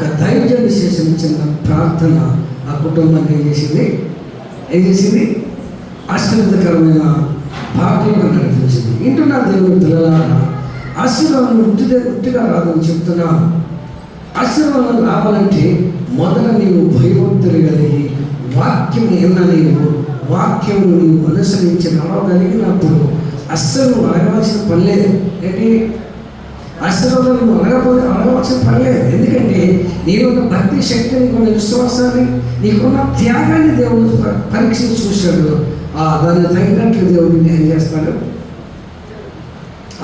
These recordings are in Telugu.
ఒక ధైర్య విశేషం చిన్న ప్రార్థన ఆ కుటుంబానికి ఏం చేసింది? ఏం చేసింది? ఆశ్చర్యకరమైన భాగ్యంగా నడిపించింది. ఇంటున్న దేవుని పిల్లలారా? ఆశీర్వాదం ఉట్టిదే ఉట్టిగా రాదని చెప్తున్నాను. ఆశీర్వాదం రావాలంటే మొదట నీవు భయభక్తులు కలిగి వాక్యం ఏమన్నా నీవు వాక్యం నీవు అనుసరించి నడవగలిగినప్పుడు అస్సలు అడగవలసిన పని లేదు. ఏంటి? ఆశీర్వాదం అనగపోతే అడగపోతే అడగవలసిన పని లేదు ఎందుకంటే నీకున్న భక్తి శక్తి నీకున్న విశ్వాసాన్ని నీకున్న త్యాగాన్ని దేవుడు పరీక్షించి చూశాడు. ఆ దాన్ని తగినట్లు దేవుడు ఏం చేస్తాడు?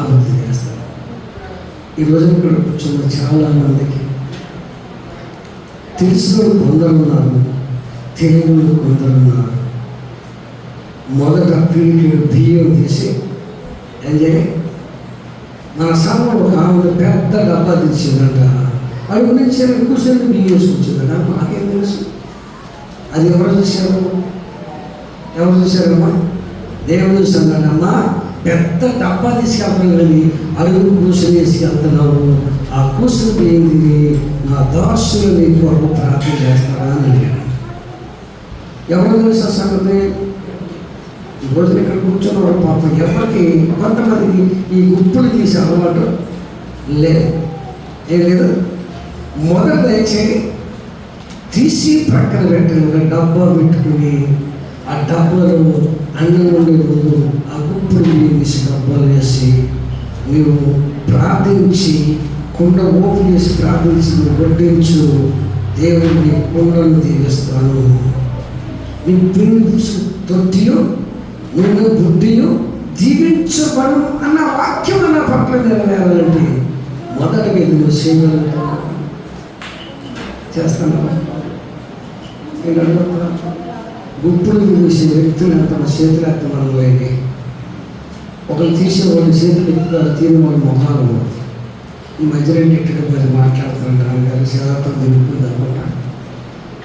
అభివృద్ధి చేస్తాడు. ఈరోజు ఇక్కడ కూర్చున్న చాలా మందికి తెలిసిన కొందరు ఉన్నారు తెలియని కొందరు ఉన్నారు మొదట పీడికి బియ్యం తీసి ఏం చేయాలి? మన సంఘం ఒక ఆమె పెద్ద డబ్బా తెచ్చిందంట. అది నుంచి కూర్చొని బియ్యం వేసుకొచ్చిందంట. మాకేం తెలుసు? అది ఎవరు చూశారు? ఎవరు చూశారమ్మా? దేవుడు చూసాడమ్మా పెద్ద డబ్బా తీసుకెళ్తున్నావు కానీ అడుగు కూర్చొని తీసుకెళ్తున్నావు ఆ కూర్చుని బియ్యం నా దాసులు నీ కొరకు ప్రార్థన చేస్తారా అని అడిగాను. ఎవరు తెలుసు సంగతి? ఈ రోజున ఇక్కడ కూర్చున్న వాడు పాపం ఎవరికి కొంతమందికి ఈ గుప్పులు తీసే అలవాటు లేదు. ఏం లేదు? మొదట దయచేయి తీసి ప్రక్కన పెట్టిన డబ్బా పెట్టుకుని ఆ డబ్బాలో అన్నం ఉండే ముందు ఆ గుప్పులు తీసి డబ్బాలు వేసి నీవు ప్రార్థించి కుండ ఓపెన్ చేసి ప్రార్థించి నువ్వు వడ్డించు. దేవుడిని కుండను దీవిస్తాను నీ పిల్లలు తొట్టియు నిన్ను బుద్ధియు జీవించబడు అన్న వాక్యం నా పట్ల నెరవేరాలంటే మొదటగా నువ్వు చేయగలుగుతావు చేస్తాను? నేను అడుగుతున్నా గుప్పుడు తీసే వ్యక్తులు తమ చేతులు ఎత్తమని పోయింది ఒకరు తీసే వాళ్ళు చేతులు ఎక్కుతారు తీరు వాళ్ళ మొహాలు ఈ మధ్య రెండు ఎక్కడ మరి మాట్లాడుతుంటారు కానీ శాతం తిరుగుతుంది అనుకుంటా.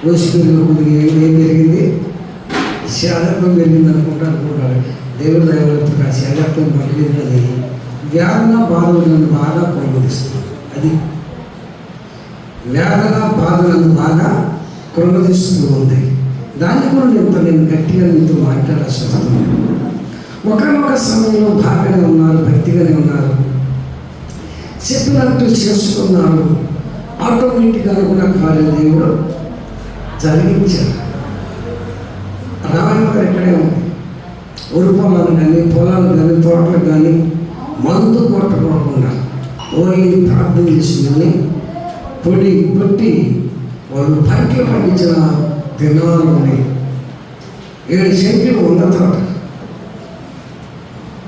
రోజు పెరిగిన ఏం జరిగింది? శాదత్వం పెరిగింది అనుకుంటా అనుకుంటారు దేవుడు దైవత్వం ఆ శాదత్వం పడలేదు అని వేదన బాధలను బాగా ప్రబోధిస్తుంది అది వేదన బాధలను బాగా కృంగదీస్తూ ఉంది దాన్ని కూడా నేను నేను గట్టిగా మీతో మాట్లాడాల్సి వస్తుంది ఒకనొక సమయంలో బాగానే ఉన్నారు భక్తిగానే ఉన్నారు చెప్పినట్టు చేసుకున్నారు ఆటోమేటిక్గా కూడా కాలేదు దేవుడు జరిగించారు రామాయణ గారు ఇక్కడే ఉంది? ఒడి పొలాలు కానీ పొలాలు కానీ తోటలు కానీ మందు కొట్టకూడకుండా ఓన్లీ ప్రార్థన చేసుకుని పొడి కొట్టి వాళ్ళు పంటలు పండించిన దినాలు ఉన్నాయి. ఏడు సెంట్లు ఉన్న తోట.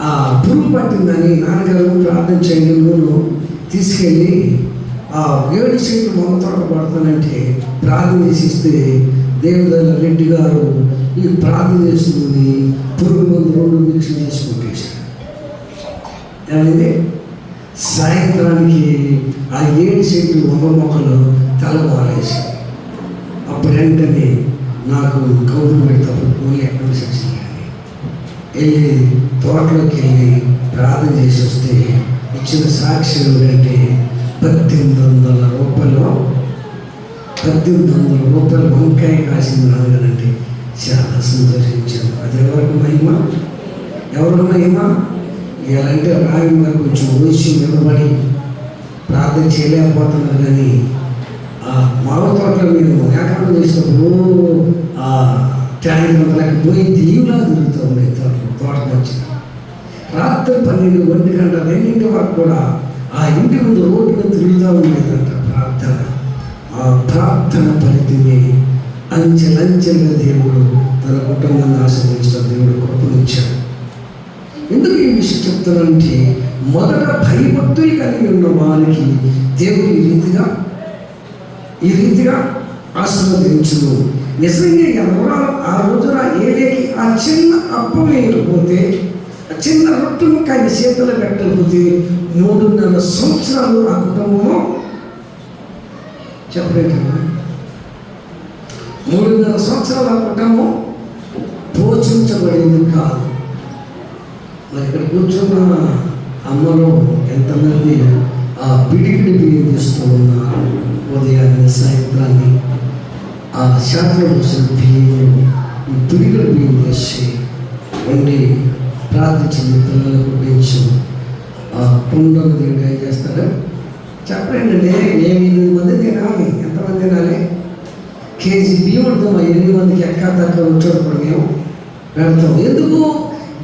ఆ పురుగు పట్టిందని నాన్నగారు ప్రార్థన చేయండి నువ్వు తీసుకెళ్ళి ఆ ఏడు సెంట్లు మొన్న తోట పడతానంటే ప్రార్థన చేసి ఇస్తే దేవదల రెడ్డి గారు ఈ ప్రార్థన చేసుకుని పురుగు మందు రెండు మిక్స్ చేసుకుంటేశారు ఏమైంది? సాయంత్రానికి ఆ ఏడు సెంట్లు వంద మొక్కలు తల తలబారేసి అప్పుడు వెంటనే నాకు కౌలు పెడతాడు పోయి ఎక్కడ సెక్షన్ వెళ్ళి తోటలోకి వెళ్ళి ప్రార్థన చేసి వస్తే ఇచ్చిన సాక్షి ఏంటంటే పద్దెనిమిది వందల రూపాయలు పద్దెనిమిది వందల రూపాయలు వంకాయ కాసింది రాగానంటే చాలా సంతోషించాను అది ఎవరికి మహిమ? ఎవరికి మహిమ? ఇలాంటి రాయి మరి కొంచెం ఊసి నిలబడి ప్రార్థన చేయలేకపోతున్నారు కానీ ఆ మావ తోటలో మీరు ఏకాంతం చేసినప్పుడు ఆ ట్యాంక్ అంతలకు పోయి దీవులా తిరుగుతూ ఉండే తోటలో తోటకు వచ్చి రాత్రి పన్నెండు ఒంటి గంట రెండింటి వరకు కూడా ఆ ఇంటి ముందు రోడ్డు మీద తిరుగుతూ ఉండేదంట ప్రార్థన. ఆ ప్రార్థన ఫలితమే అంచెలంచెలుగా దేవుడు తన కుటుంబాన్ని ఆశ్రయించిన దేవుడు కృపనిచ్చాడు ఎందుకు ఈ విషయం చెప్తానంటే మొదట భయభక్తులు కలిగి ఉన్న వారికి దేవుడు ఈ రీతిగా ఈ రీతిగా ఆశీర్వదించును. నిజంగా ఎవరో ఆ రోజున ఏలేకి ఆ చిన్న అప్పం వేయకపోతే ఆ చిన్న రొట్టెను కానీ ఆయన పెట్టకపోతే మూడున్నర సంవత్సరాలు ఆ కుటుంబము చెప్పలేదు మూడున్నర సంవత్సరాల ఆ పోషించబడింది కాదు. మరి ఇక్కడ కూర్చున్న అమ్మలో ఎంతమంది ఆ పిడికిడి బియ్యం తీస్తూ ఉన్నారు? సాయంత్రాన్ని. ఆ శాఖలో వచ్చిన బియ్యం ఈ పిడికిడి బియ్యం వేసి వండి ప్రార్థించింది పిల్లలకు పెంచు ఆ కుండలు దేవుడు ఏం చేస్తారు? చెప్పండి నేను ఎనిమిది మంది తినాలి. ఎంతమంది తినాలి? కేజీ బియ్యం ఉంటుంది? ఎనిమిది మందికి ఎక్క తక్కువ వచ్చాడు మేము. వెళ్తాం. ఎందుకు?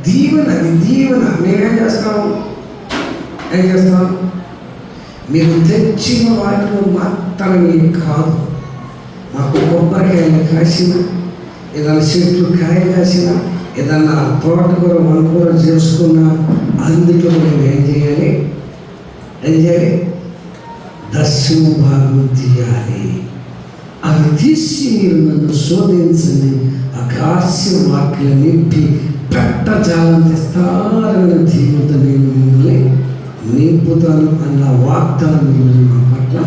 దీవెన అది దీవెన మేమేం చేస్తాం? ఏం చేస్తాం? మీరు తెచ్చిన వాటిలో మాత్రమే కాదు మాకు కొబ్బరికాయలు కాసిన ఏదైనా చెట్లు కాయ కాసిన ఏదన్నా తోటకూర వంకూర చేసుకున్నా అందులో మేము ఏం చేయాలి? ఏం చేయాలి? దశమ భాగం తీయాలి. అవి తీసి మీరు నన్ను శోధించండి ఆకాశ వాక్యం నింపి పెట్టజాలం విస్తారమైన జీవిత నేను మిమ్మల్ని నింపుతాను అన్న వాగ్దానం ఈరోజు మా పట్ల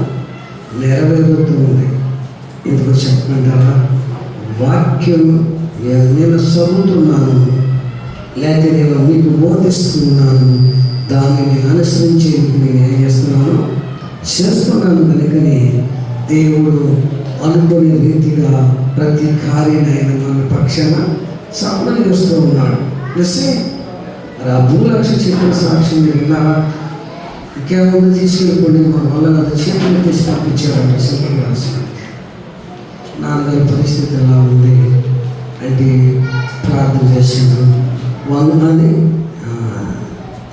నెరవేరుతూ ఉంది ఎందుకు చెప్పమంటారా? వాక్యం నేను చదువుతున్నాను లేక నేను మీకు బోధిస్తున్నాను. దానిని అనుసరించేందుకు నేను ఏం చేస్తున్నాను? చేస్తున్నాను కనుకనే దేవుడు అనుకునే రీతిగా ప్రతి కార్యనైన మన పక్షాన సాధన చేస్తూ ఉన్నాడు. ఎస్సే మరి ఆ భూలక్ష చెప్పిన సాక్షి మీరు విన్నారా? ఇంకేముంది తీసుకెళ్ళిపోండి మా వల్ల అది చేతులు తీసి పంపించారంట సింగిల్ రాసి నాన్నగారి పరిస్థితి ఎలా ఉంది? అంటే ప్రార్థన చేసిండు. వందనాన్ని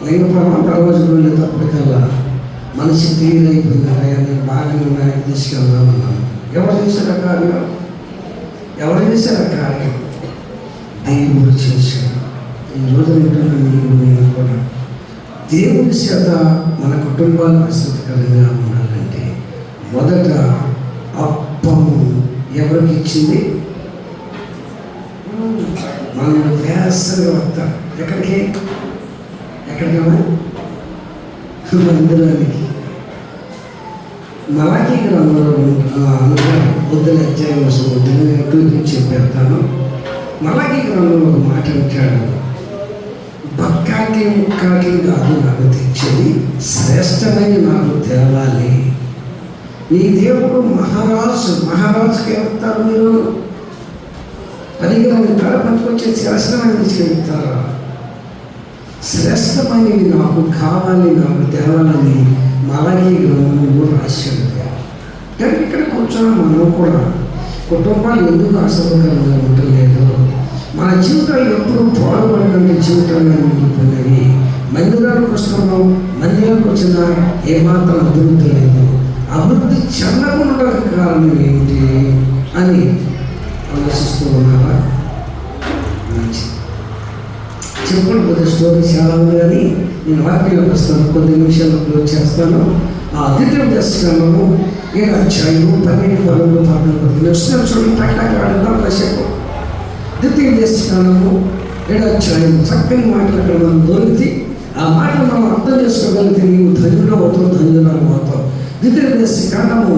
లింగపురం పరవజు వెళ్ళేటప్పటికల్లా మనసు క్లియర్ అయిపోయిందట నేను బాగానే ఉన్నాయని తీసుకెళ్దామన్నాను. ఎవరు చేసిన కార్యం? ఎవరు చేసిన కార్యం? దేవుడు చేశాడు. ఈ రోజు ఉంటున్న నీవు నేను కూడా దేవుడి చేత మన కుటుంబాలు ఆసక్తికరంగా ఉండాలంటే మొదట అప్పము ఎవరికి ఇచ్చింది? మనల్ని వేసంగా వస్తారు ఎక్కడికి? ఎక్కడికమ్మా మందిరానికి మలాఖీ గ్రంథంలో వద్దుల అధ్యాయం కోసం వద్దుల గురించి చెప్పేస్తాను. మలాఖీ గ్రంథంలో ఒక మాట ఇచ్చాడు బక్కాకి ముక్కాకి కాదు నాకు తెచ్చేది శ్రేష్టమైన నాకు తేవాలి నీ దేవుడు మహారాజు మహారాజుకి వెళ్తారు మీరు? పనికిరాని తల పనికొచ్చే శ్రేష్టమైన తీసుకెళ్తారా? శ్రేష్టమైనవి నాకు కావాలి నాకు తేవాలని మలగి గ్రంథంలో రాశాడు కానీ ఇక్కడ కూర్చొని మనం కూడా కుటుంబాలు ఎందుకు అసౌకర్యంగా ఉండలేదు మన జీవితాలు ఎప్పుడు పాడుపడినటువంటి జీవితంగా మిగిలిపోయినవి మందిరానికి వస్తున్నాం మందిరానికి వచ్చినా ఏమాత్రం అభివృద్ధి లేదు. అభివృద్ధి చెందకుండా కారణం ఏంటి అని ఆలోచిస్తూ ఉన్నారా చెప్పండి కొద్ది స్టోరీ చాలా ఉంది కానీ నేను వాక్యంలోకి వస్తాను. కొద్ది నిమిషాలు క్లోజ్ చేస్తాను. ఆ ద్వితీయ దర్శనము ఏడు అధ్యాయము పన్నెండు పదకొండు పద్నాలుగు వస్తున్నాను చూడండి. టక్ ఆడదాం కాసేపు ద్వితీయ దర్శనము ఏడు అధ్యాయము చక్కని మాటలు అక్కడ మనం దొరికితే ఆ మాటలు మనం అర్థం చేసుకోగలిగితే నీవు ధన్యుడు అవుతావు ధన్యురాలు అవుతావు. ద్వితీయ దశ కాండము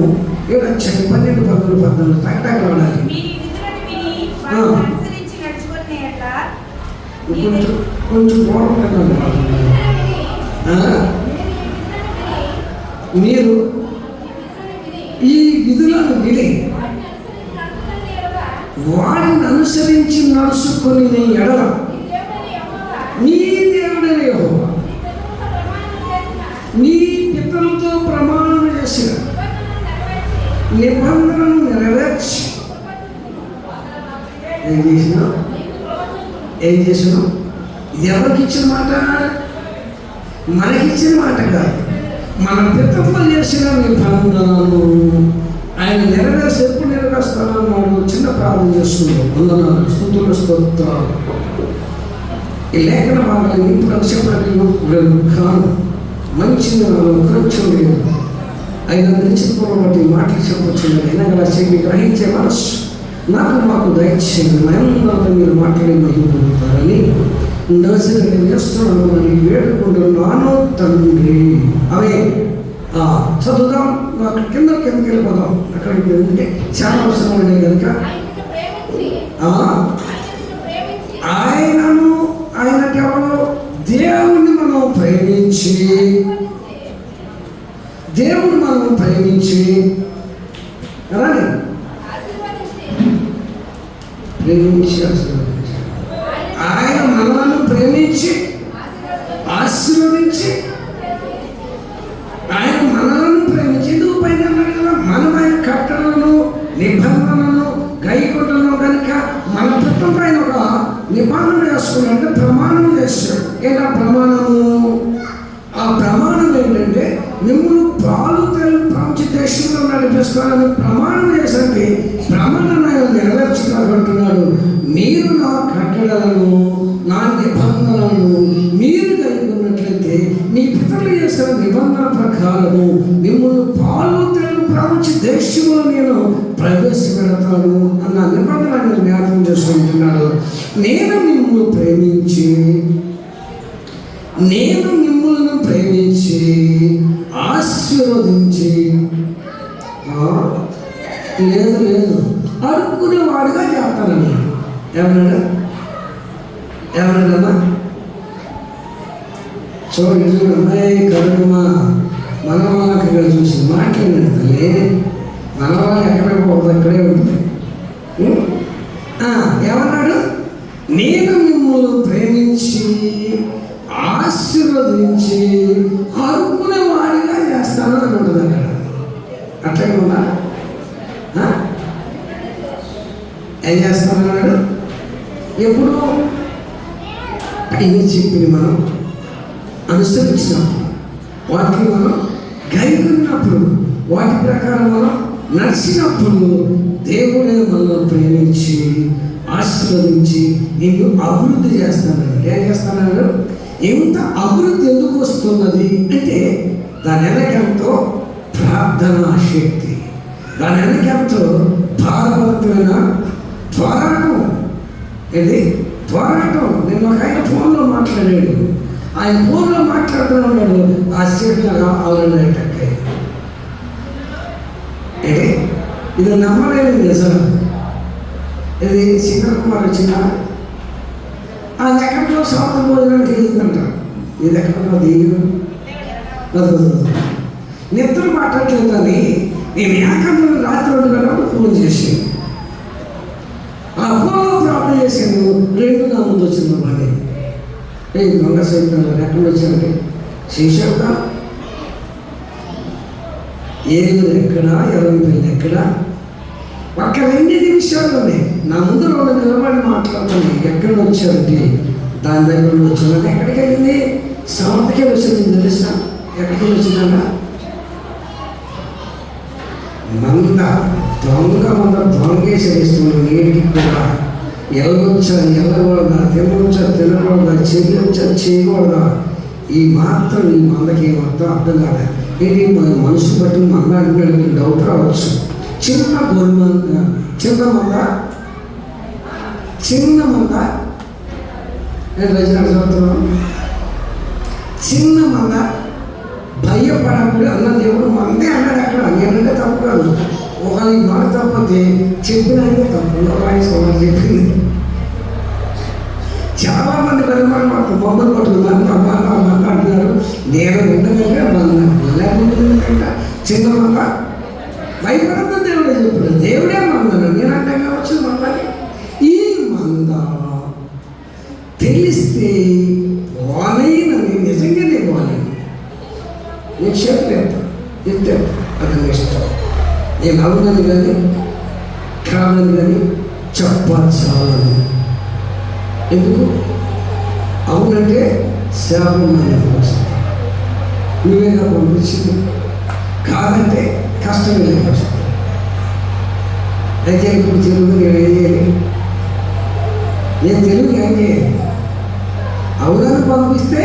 ఏడు అధ్యాయం పన్నెండు పదకొండు పద్నాలుగు. టక్ టక్ ఆడాలి మీ విధులను విని వాటిని అనుసరించి నడుచుకునే ఎట్లా మీ కొంచెం కొంచెం బాగుంటున్నాను మీరు ఈ విధులను విని వాడిని అనుసరించి నడుచుకొని నీ ఎడల నీ దేవుడైన నీ పితలతో ప్రమాణం చేసిన నిబంధనను నెరవేర్చి. ఏం చేసినా ఏం చేసినాం? ఇది ఎవరికి ఇచ్చిన మాట? మనకిచ్చిన మాట కాదు. మన పితృలు చేసిన నిబంధనలు ఆయన నెరవేర్చి ఎప్పుడు నెరవేరుస్తానన్నాడు. చిన్న ప్రార్థన చేస్తున్నాం వందనాలు. స్థుతులు స్తోత్రాలు. ఈ లేఖన భాగాన్ని ఇప్పుడు చెప్పడానికి కాను మంచి కొంచెం లేదు. ఆయన నిలిచిపోవడం మాటలు చెప్పొచ్చు అయినా కదా చెప్పి గ్రహించే మనస్సు. నాకు మాకు దయచేయండి. మనందరితో మీరు మాట్లాడే మహిమ పొందుతారని నర్సరీ నేను చేస్తున్నాను అని వేడుకుంటున్నాను తండ్రి అవే చదువుదాం. అక్కడ కింద కిందకి వెళ్ళిపోదాం. అక్కడికి వెళ్తే చాలా అవసరం ఉండే కనుక. ఆయనను ఆయన కేవలం దేవుణ్ణి మనం ప్రేమించి దేవుడు మనం ప్రేమించి. రాని? ప్రేమించి ఆశీర్వదించాడు ఆయన మనలను ప్రేమించి ఆశీర్వదించి ఆయన మనలను ప్రేమించి ఎందుకు పైన అన్నాడు మనం ఆయన కట్టలను నిబంధనలను గైకొట్టలను కనుక మన పుత్రం పైన ఒక నిబంధన వేసుకున్నాడు ప్రమాణం చేస్తాడు ఏంటా ప్రమాణము? ఆ ప్రమాణం ఏంటంటే మిమ్మల్ని పాలు తెలు ప్రాంచ దేశంలో నడిపిస్తానని ప్రమాణం చేసండి ఆజ్ఞలను నా నిబంధనలను మీరు కైకున్నట్లయితే మీ పితరులు చేసిన నిబంధన ప్రకారము మిమ్మల్ని పాలు తెలు దేశంలో నేను ప్రవేశపెడతాను అన్న నిబంధన జ్ఞాపకం చేసుకుంటున్నాడు. నేను మిమ్మల్ని ప్రేమించి నేను మిమ్మల్ని ప్రేమించి ఆశీర్వదించి లేదు లేదు లేదు. అడుక్కునేవాడుగా చేస్తానన్నా ఎవరైనా ఎవరన్నా చూడండి చూడండి అమ్మాయి కరుణమా మన వాళ్ళకి ఇక్కడ చూసి మాట్లాడినట్టు తల్లి. మన వాళ్ళు ఎక్కడ పోదు అక్కడే ఉంది ఏమన్నాడు నేను మిమ్మల్ని ప్రేమించి ఆశీర్వదించి అరుకునే వాడిగా చేస్తాను అని ఉంటుంది అక్కడ. అట్లే ఉందా? ఏం చేస్తానన్నాడు? ఎప్పుడు చెప్పింది మనం అనుసరించినప్పుడు వాటిని మనం గైకున్నప్పుడు వాటి ప్రకారం మనం నడిచినప్పుడు దేవుడే మనల్ని ప్రేమించి ఆశీర్వదించి నిన్ను అభివృద్ధి చేస్తానని ఏం చేస్తానన్నాడు ఇంత అభివృద్ధి ఎందుకు వస్తున్నది అంటే దాని వెనకెంతో ప్రార్థనా శక్తి. దాని వెనకెంతో భారవంతమైన పోరాటం ఏంటి? పోరాటం నేను ఒక ఆయన ఫోన్లో మాట్లాడాడు ఆయన ఫోన్లో మాట్లాడుతూ ఉన్నాడు ఆ స్టేట్లో అవునట్టక్కాయి ఏంటి? ఇది నమ్మలేదు నిజం ఇది చిన్న కుమార్ వచ్చిన అది ఎక్కడికో సొంత భోజనం తెలియదంట ఇది ఎక్కడో దిగు నిద్ర మాట్లాడలేదని నేను ఏకంగా రాత్రి రెండు గంటలకు ఫోన్ చేసి ఆ ఫోన్లో ప్రార్థన చేశాను రెండు నా ముందు వచ్చింది బండి ఏ దొంగ సైతం ఎక్కడ వచ్చారంటే శేషవుగా ఏడు ఎక్కడ ఎర్రంపల్లి ఎక్కడ? ఒక్క రెండు నిమిషాల్లోనే నా ముందు రెండు నిలబడి మాట్లాడుతుంది ఎక్కడ వచ్చారంటే దాని దగ్గర వచ్చిందని ఎక్కడికి వెళ్ళింది? సమంతకే వచ్చింది తెలుసా? ఎక్కడికి వచ్చిందన్నా మంద దొంగ మంద దొంగే వేస్తుంది నీటికి కూడా ఎల్లొచ్చా ఎల్లకూడదా తినవచ్చా తినకూడదా చేయవచ్చా చేయకూడదా ఈ మాత్రం ఈ మందకి మొత్తం అర్థం కాలే. ఇది మన మనసు బట్టి మంద డౌట్ రావచ్చు. చిన్న గోరు చిన్న మంద చిన్న మంద. నేను రచన చదువుతున్నాను చిన్న మంద భయపడప్పుడు అన్న దేవుడు మందే అన్నాడు అక్కడ. నేనంటే తప్పు కాదు. ఒక మాట తప్పతే చెప్పిన అయితే తప్పు ఆయన చెప్పింది చాలా మంది పరిమాణం మాకు మమ్మల్ని పట్టుకున్నారు. మంద మంద మంద అంటున్నారు నేను ఉండగలిగా మంద లేకుండా చిన్న మాట. భయపడతా దేవుడే చెప్పాడు. దేవుడే మా నేను కానీ కాదని కానీ చెప్పచాలను ఎందుకు? అవునంటే శాపం అనేది వస్తుంది. నువ్వేగా పంపించింది కాదంటే కష్టం వస్తుంది. అయితే ఇప్పుడు తెలుగు నేను ఏం చేయాలి? నేను తెలుగు ఏం చేయాలి? అవునని పంపిస్తే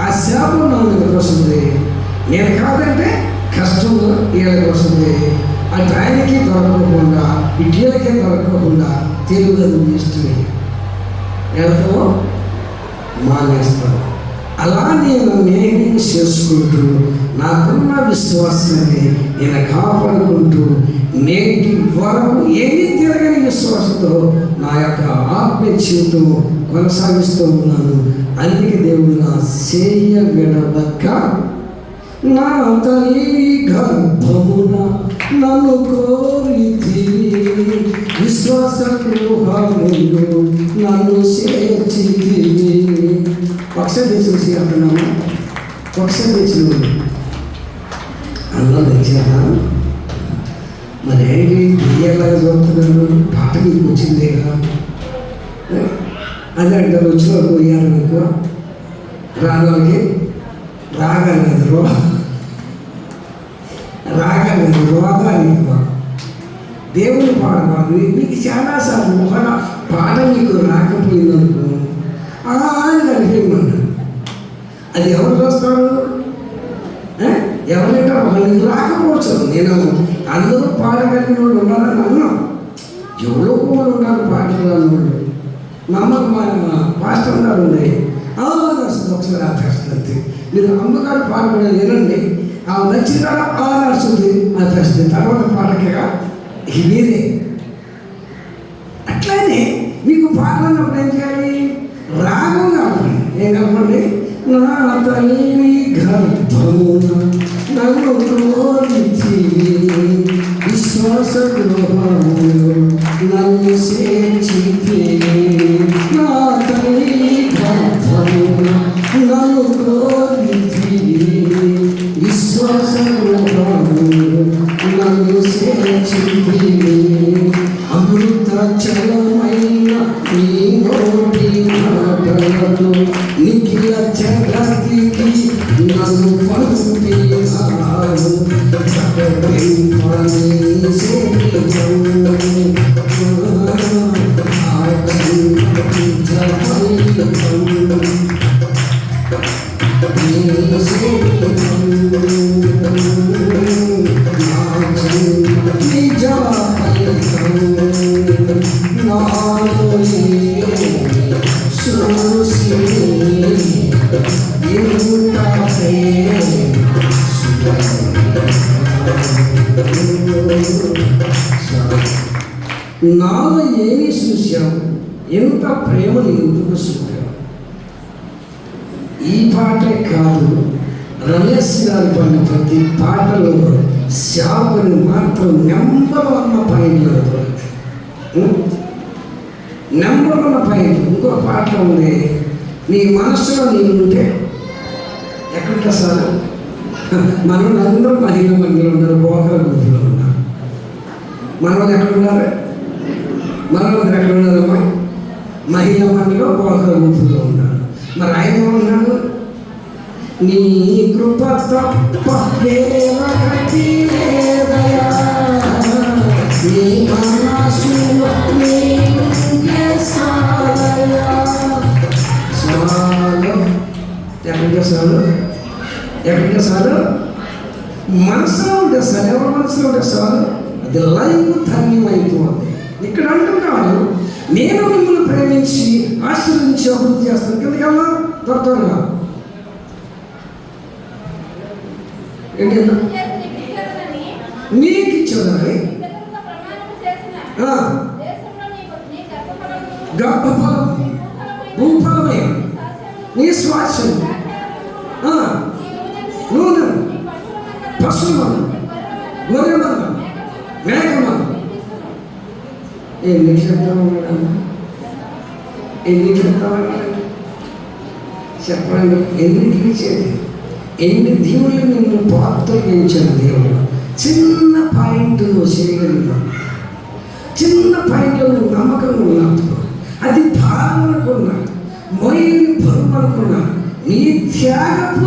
ఆ శాపం నా మీదకి వస్తుంది. నేను కాదంటే కష్టం వీళ్ళకి వస్తుంది. అటు ఆయనకి దొరకకుండా ఇటీలకే దొరకకుండా తెలుగు అది ఇష్టమే వెళ్తామో మానేస్తాం అలా నేను నేను చేసుకుంటూ నాకున్న విశ్వాసాన్ని నేను కాపాడుకుంటూ నేటి వరకు ఏమీ తిరగని విశ్వాసంతో నా యొక్క ఆత్మ జీవితం కొనసాగిస్తూ ఉన్నాను. అందుకే దేవుడు నా చేయ విడవక నా తల్లి గర్భమున నన్ను కోరి విశ్వాస గృహములు నన్ను చేర్చితివి ఒకసారి చూసి అంటున్నాము ఒకసారి తెచ్చిన అన్నం తెచ్చారా? మరి ఏంటి? బియ్యలాగా చదువుతున్నాను పాట నీకు వచ్చిందేగా ఏ? అదే అంటారు వచ్చిన పోయారు మీకు. రాగానికి రాగాలి కదా రో రాగాలి కదా రోగాలు ఎక్కువ దేవుని పాడబాడు మీకు చాలాసార్లు ఒక పాట మీకు రాకపోయిందనుకో ఆ అని కనిపించమన్నా అది ఎవరు చూస్తారు ఎవరైనా వాళ్ళకి రాకపోవచ్చు. నేను అందరూ పాడగలిగిన వాళ్ళు ఉన్నారని అన్నాం. ఎవరో కూడా ఉన్నారు పాటలు అన్నోళ్ళు నమ్మకం మా పాస్టర్ గారు ఉన్నాయి ఆ, నడుస్తుంది ఒకసారి ఆ ప్రశ్న మీరు అమ్మగారు పాడబడేది వినండి. ఆ నచ్చిన ఆ నడుస్తుంది ఆ ప్రశ్న తర్వాత పాటకేగా ఇది మీరే అట్లానే మీకు పాడనప్పుడు ఏం చేయాలి? రాగం కావాలి ఏం కావాలి నా తల్లి గర్భమున నన్ను కోరిచి విశ్వాస గృహములో నన్ను చేర్చితే నా తల్లి గర్భమున నన్ను కోరిచి I'm ప్రేమను ఎందుకు చూపారు? ఈ పాటే కాదు రమేష్ గారు పడిన ప్రతి పాటలో శాపని మాత్రం నెంబర్ వన్ పాయింట్లో నెంబర్ వన్ పాయింట్ ఇంకో పాటలో ఉంది నీ మనసులో నేను ఉంటే ఎక్కడ సార్? మనం అందరూ మహిళ మందిలో ఉన్నారు బోకల గుంపులో ఉన్నారు. మనం ఎక్కడ ఉన్నారు మనం ఎక్కడ ఉన్నారమ్మా మహిళ మందిలో బోకల గుంపులో ఉన్నారు మరి ఆయన ఉన్నాడు నీ కృప తప్ప వేరొకటి నీ మనసులో నీవుంటే చాలయా. మనసులో ఉంటే సార్ ఎవరి మనసులో ఉంటే సార్ అది లైఫ్ ధన్యమైపోతుంది. ఇక్కడ అంటున్నాడు నేను మిమ్మల్ని ప్రేమించి ఆశీర్వదించి అభివృద్ధి చేస్తాను. కిందకల్లా త్వర త్వరగా. ఏంటి నీకు ఇచ్చేదాన్ని గర్భఫలం భూఫలమే. నీ స్వాస్యం ద్రాక్షారసములు, ఆ, నీ నూనెను, నూనె నీ పశువుల మందను, పశువులను నీ గొర్రెల మందను, గొర్రె మంద మేకల మందను మేక మంద నీకిస్తున్నాను. ఎన్ని చెప్తామా మేడం ఎన్ని చెప్తామా చెప్పండి ఎన్ని ఇచ్చేది ఎన్ని దీవులు నిన్ను పాత్రగించాడు దేవుడు? చిన్న పాయింట్ నువ్వు చేయగలిగినావు. చిన్న పాయింట్లో నువ్వు నమ్మకం ఉన్నప్పుడు అది భారం అనుకున్నా మొయ్యని బరువు అనుకున్నా నీ త్యాగపు